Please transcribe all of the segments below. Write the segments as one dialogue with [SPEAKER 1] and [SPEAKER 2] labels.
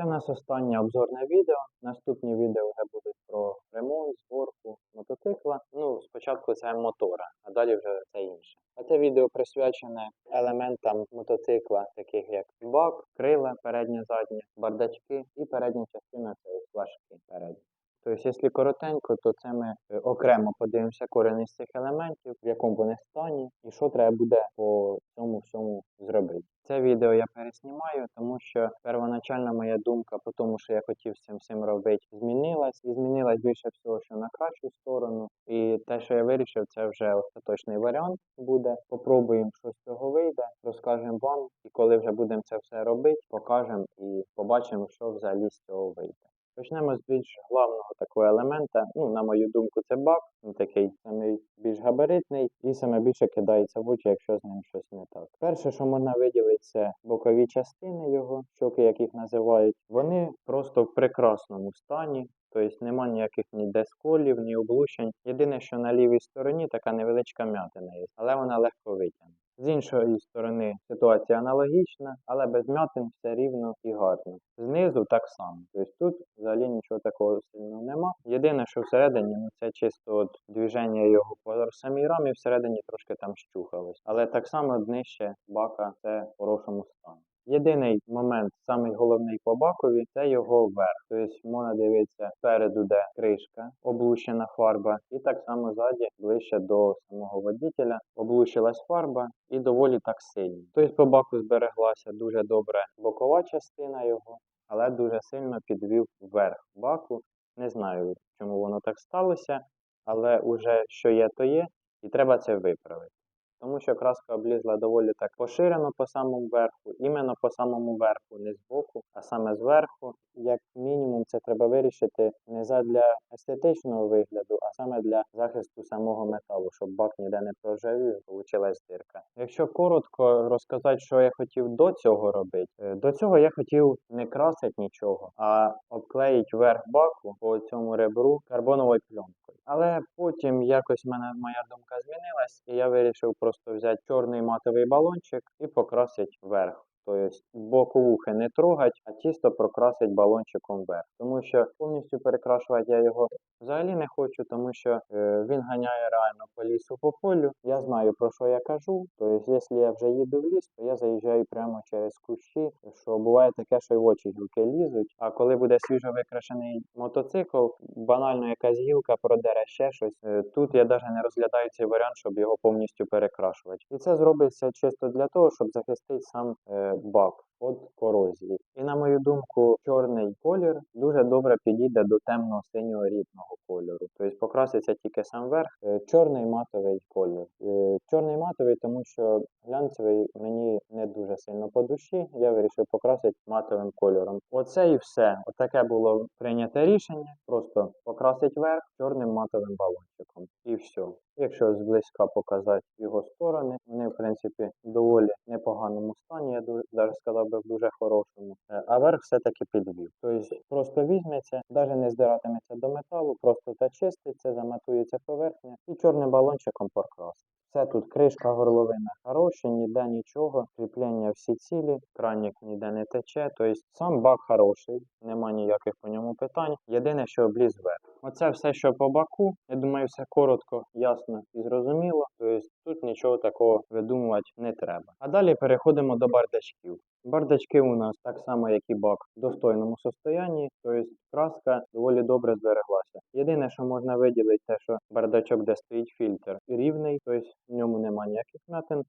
[SPEAKER 1] Це в нас останнє обзорне відео. Наступні відео вже будуть про ремонт, зборку мотоцикла. Ну, спочатку це мотора, а далі вже це інше. А це відео присвячене елементам мотоцикла, таких як бак, крила переднє, заднє, бардачки і передня частина це флажки передні. Тобто, якщо коротенько, то це ми е, окремо подивимося кореň з цих елементів, в якому вони стані, і що треба буде по цьому всьому зробити. Це відео я переснімаю, тому що первоначальна моя думка по тому, що я хотів з цим всім робити, змінилась. І змінилась більше всього, що на кращу сторону. І те, що я вирішив, це вже остаточний варіант буде. Попробуємо, що з цього вийде, розкажемо вам. І коли вже будемо це все робити, покажемо і побачимо, що взагалі з цього вийде. Почнемо з більш главного такого елемента. Ну, на мою думку, це бак. Він такий самий більш габаритний і саме більше кидається в очі, якщо з ним щось не так. Перше, що можна виділити, це бокові частини його, щоки, як їх називають. Вони просто в прекрасному стані. Тобто нема ніяких ні сколів, ні облущень. Єдине, що на лівій стороні така невеличка м'ятина є, але вона легко витягне. З іншої сторони ситуація аналогічна, але без м'ятин все рівно і гарно. Знизу так само. Тобто тут взагалі нічого такого сильного нема. Єдине, що всередині, ну це чисто от движення його по самій рамі, всередині трошки там щухалось. Але так само днище бака це в хорошому стані. Єдиний момент, самий головний по бакові, це його верх. Тобто можна дивитися спереду, де кришка, облущена фарба, і так само ззаді, ближче до самого водителя, облущилась фарба і доволі так сильно. Тобто по баку збереглася дуже добре бокова частина його, але дуже сильно підвів верх баку. Не знаю, чому воно так сталося, але уже що є, то є, і треба це виправити тому що краска облізла доволі так поширено по самому верху, іменно по самому верху, не збоку, а саме зверху. Як мінімум, це треба вирішити не задля естетичного вигляду, а саме для захисту самого металу, щоб бак ніде не проржавів і вийшла дирка. Якщо коротко розказати, що я хотів до цього робити, е, до цього я хотів не красити нічого, а обклеїти верх баку по цьому ребру карбоновою пленкою. Але потім якось мене моя думка змінилась, і я вирішив просто взяти чорний матовий балончик і покрасити верх. Тобто боковухи не трогать, а чисто прокрасить балончиком вверх. Тому що повністю перекрашувати я його взагалі не хочу, тому що е, він ганяє реально по лісу по полю. Я знаю про що я кажу. Тобто, якщо я вже їду в ліс, то я заїжджаю прямо через кущі, що буває таке, що й в очі гілки лізуть. А коли буде свіжо викрашений мотоцикл, банально якась гілка продере ще щось. Е, тут я навіть не розглядаю цей варіант, щоб його повністю перекрашувати. І це зробиться чисто для того, щоб захистити сам. Е, бак від корозії. І на мою думку, чорний колір дуже добре підійде до темно-синього рідного кольору. Тобто покраситься тільки сам верх, е, чорний матовий колір. Е, чорний матовий, тому що глянцевий мені не дуже сильно по душі. Я вирішив покрасити матовим кольором. Оце і все. Отаке було прийняте рішення. Просто покрасити верх чорним матовим балончиком. І все. Якщо зблизька показати його сторони, вони в принципі доволі непоганому стані. Я навіть сказав би в дуже хорошому. Е, а верх все-таки підвів. Тобто просто візьметься, навіть не здиратиметься до металу, просто зачиститься, заматується поверхня і чорним балончиком прокрасить. Все тут кришка горловина хороша, ніде нічого, кріплення всі цілі, кранник ніде не тече. Тобто сам бак хороший, нема ніяких по ньому питань. Єдине, що обліз вверх. Оце все, що по баку. Я думаю, все коротко, ясно і зрозуміло. Тобто тут нічого такого видумувати не треба. А далі переходимо до бардачків. Бардачки у нас так само, як і бак, в достойному состоянні, тобто краска доволі добре збереглася. Єдине, що можна виділити, те, що бардачок, де стоїть фільтр, рівний, тобто в ньому немає ніяких м'ятин.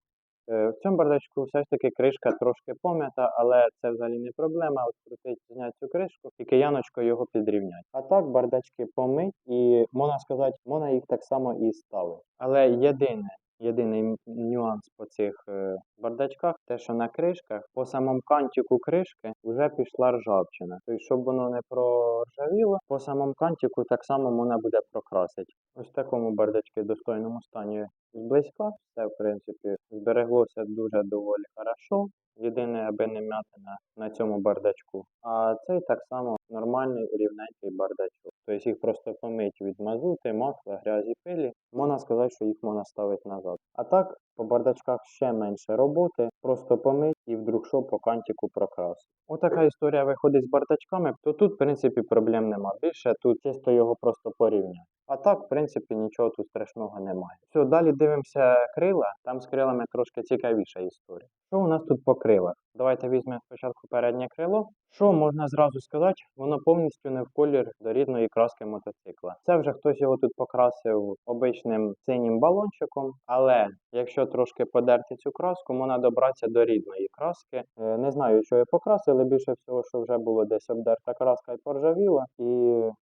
[SPEAKER 1] Е, в цьому бардачку все ж таки кришка трошки пом'ята, але це взагалі не проблема. От крутить, зняти цю кришку і кияночкою його підрівняти. А так бардачки помить і можна сказати, можна їх так само і ставити. Але єдине, Єдиний нюанс по цих е, бардачках, те, що на кришках, по самому кантику кришки вже пішла ржавчина. Тобто, щоб воно не проржавіло, по самому кантику так само можна буде прокрасити. Ось в такому бардачки достойному стані зблизька. Все, в принципі, збереглося дуже доволі хорошо. Єдине, аби не м'ятина на цьому бардачку. А цей так само нормальний рівненький бардачок. Тобто їх просто помить від мазути, масла, грязі, пилі. Можна сказати, що їх можна ставити назад. А так, по бардачках ще менше роботи, просто помить і вдруг що по кантику прокрасити. Отака історія виходить з бардачками, то тут, в принципі, проблем нема. Більше тут чисто його просто порівняти. А так, в принципі, нічого тут страшного немає. Все, далі дивимося крила. Там з крилами трошки цікавіша історія. Що у нас тут по крилах? Давайте візьмемо спочатку переднє крило. Що можна зразу сказати? Воно повністю не в колір до рідної краски мотоцикла. Це вже хтось його тут покрасив обичним синім балончиком, але якщо трошки подерти цю краску, можна добратися до рідної краски. Е, Не знаю, що його покрасили, більше всього, що вже було десь обдерта краска і поржавіла, і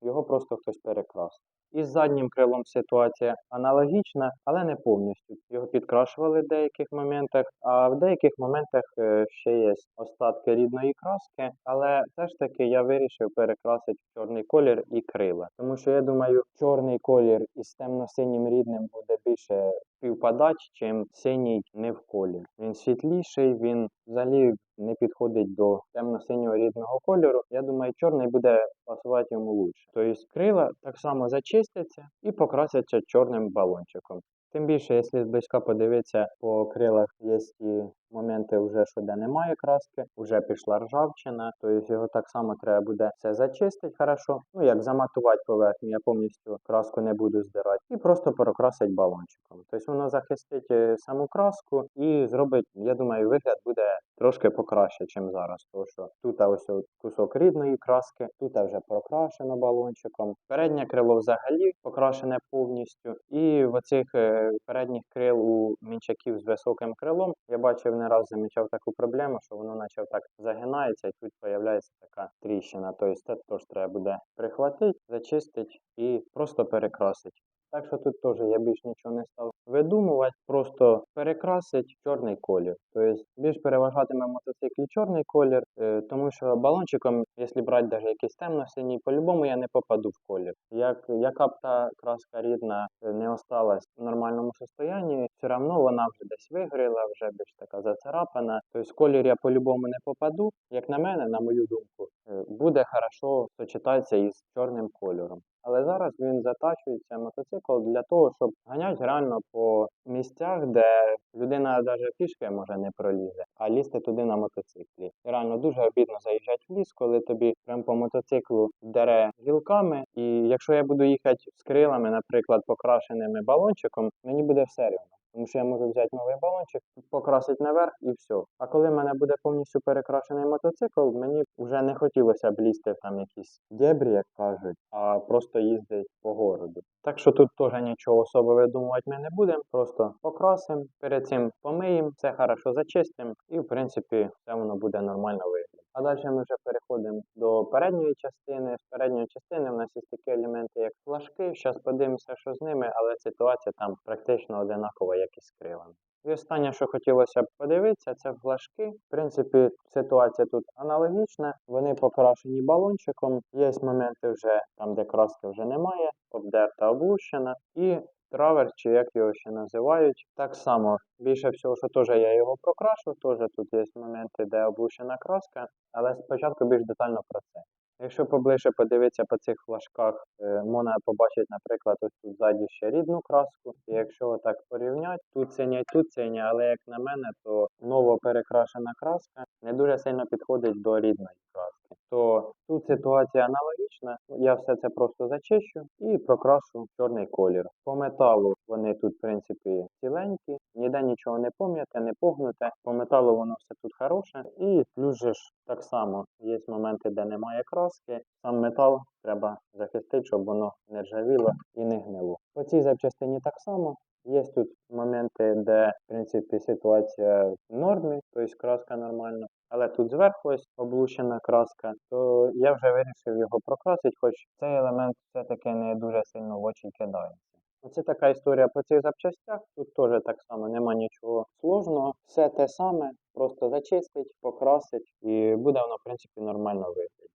[SPEAKER 1] його просто хтось перекрасив. Із заднім крилом ситуація аналогічна, але не повністю. Його підкрашували в деяких моментах, а в деяких моментах е, ще є остатки рідної краски. Але все ж таки я вирішив перекрасити чорний колір і крила. Тому що я думаю, чорний колір із темно-синім рідним буде більше співпадати, чим синій не в колір. Він світліший, він взагалі не підходить до темно-синього рідного кольору. Я думаю, чорний буде пасувати йому лучше. Тобто крила так само зачистяться і покрасяться чорним балончиком. Тим більше, якщо зблизька подивитися по крилах, є і моменти вже, що де немає краски, вже пішла ржавчина, тобто його так само треба буде все зачистити хорошо. Ну як заматувати поверхню, я повністю краску не буду здирати, і просто прокрасити балончиком. Тобто воно захистить е, саму краску і зробить, я думаю, вигляд буде трошки покраще, ніж зараз. Тому що тут ось кусок рідної краски, тут вже прокрашено балончиком. Переднє крило взагалі покрашене повністю. І в оцих е, передніх крил у мінчаків з високим крилом я бачив не раз замічав таку проблему, що воно наче так загинається і тут з'являється така тріщина. Тобто це теж треба буде прихватити, зачистити і просто перекрасити. Так що тут теж я більш нічого не став видумувати, просто перекрасить чорний колір. Тобто більш переважатиме мотоциклі чорний колір, е, тому що балончиком, якщо брати навіть якийсь темно-синій, по-любому я не попаду в колір. Як, яка б та краска рідна е, не осталась в нормальному состоянні, все одно вона вже десь вигоріла, вже більш така зацарапана. Тобто колір я по-любому не попаду. Як на мене, на мою думку, е, буде хорошо сочетатися із чорним кольором. Але зараз він затачується мотоцикл для того, щоб ганяти реально по місцях, де людина навіть пішки може не пролізе, а лізти туди на мотоциклі. Реально дуже обідно заїжджати в ліс, коли тобі прям по мотоциклу дере гілками. І якщо я буду їхати з крилами, наприклад, покрашеними балончиком, мені буде все рівно. Тому що я можу взяти новий балончик, покрасити наверх і все. А коли в мене буде повністю перекрашений мотоцикл, мені вже не хотілося б лізти в там якісь дебрі, як кажуть, а просто їздити по городу. Так що тут теж нічого особо видумувати ми не будемо. Просто покрасимо, перед цим помиємо, все хорошо зачистимо, і в принципі все воно буде нормально виглядати. А далі ми вже переходимо до передньої частини. З передньої частини в нас є такі елементи, як флажки. Зараз подивимося, що з ними, але ситуація там практично одинакова, як і з крилами. І останнє, що хотілося б подивитися, це флажки. В принципі, ситуація тут аналогічна. Вони покрашені балончиком. Є моменти вже там, де краски вже немає, обдерта, облущена. І травер, чи як його ще називають. Так само, більше всього, що теж я його прокрашу, теж тут є моменти, де облущена краска, але спочатку більш детально про це. Якщо поближче подивитися по цих флажках, е, можна побачити, наприклад, ось тут ззаді ще рідну краску. І якщо так порівняти, тут синя, тут синя, але як на мене, то ново перекрашена краска не дуже сильно підходить до рідної краски. То тут ситуація аналогічна. Я все це просто зачищу і прокрашу чорний колір. По металу вони тут, в принципі, ціленькі, ніде нічого не пом'яте, не погнуте. По металу воно все тут хороше. І плюс же ж так само є моменти, де немає краски. Сам метал треба захистити, щоб воно не ржавіло і не гнило. По цій запчастині так само. Є тут моменти, де в принципі ситуація в нормі, тобто краска нормальна. Але тут зверху ось облущена краска, то я вже вирішив його прокрасити, хоч цей елемент все-таки не дуже сильно в очі кидається. Оце така історія по цих запчастях. Тут теж так само нема нічого сложного. Все те саме, просто зачистить, покрасить і буде воно, в принципі, нормально виглядати.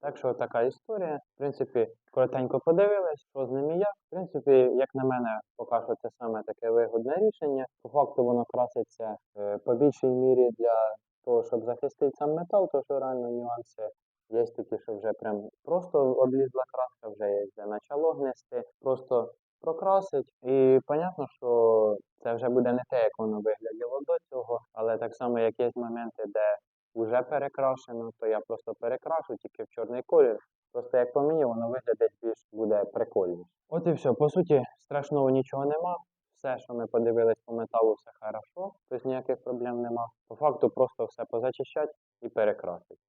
[SPEAKER 1] Так що така історія. В принципі, коротенько подивились, що з ним і як. В принципі, як на мене, поки що це саме таке вигодне рішення. По факту воно краситься е, по більшій мірі для того, щоб захистити сам метал, то що реально нюанси. Є такі, що вже прям просто облізла краска, вже є де почало гнести, просто прокрасить. І понятно, що це вже буде не те, як воно вигляділо до цього, але так само, як є моменти, де вже перекрашено, то я просто перекрашу тільки в чорний колір. Просто як по мені, воно виглядить більш буде прикольніше. От і все. По суті, страшного нічого нема. Все, що ми подивились по металу, все хорошо, тобто ніяких проблем нема. По факту просто все позачищати і перекрасити.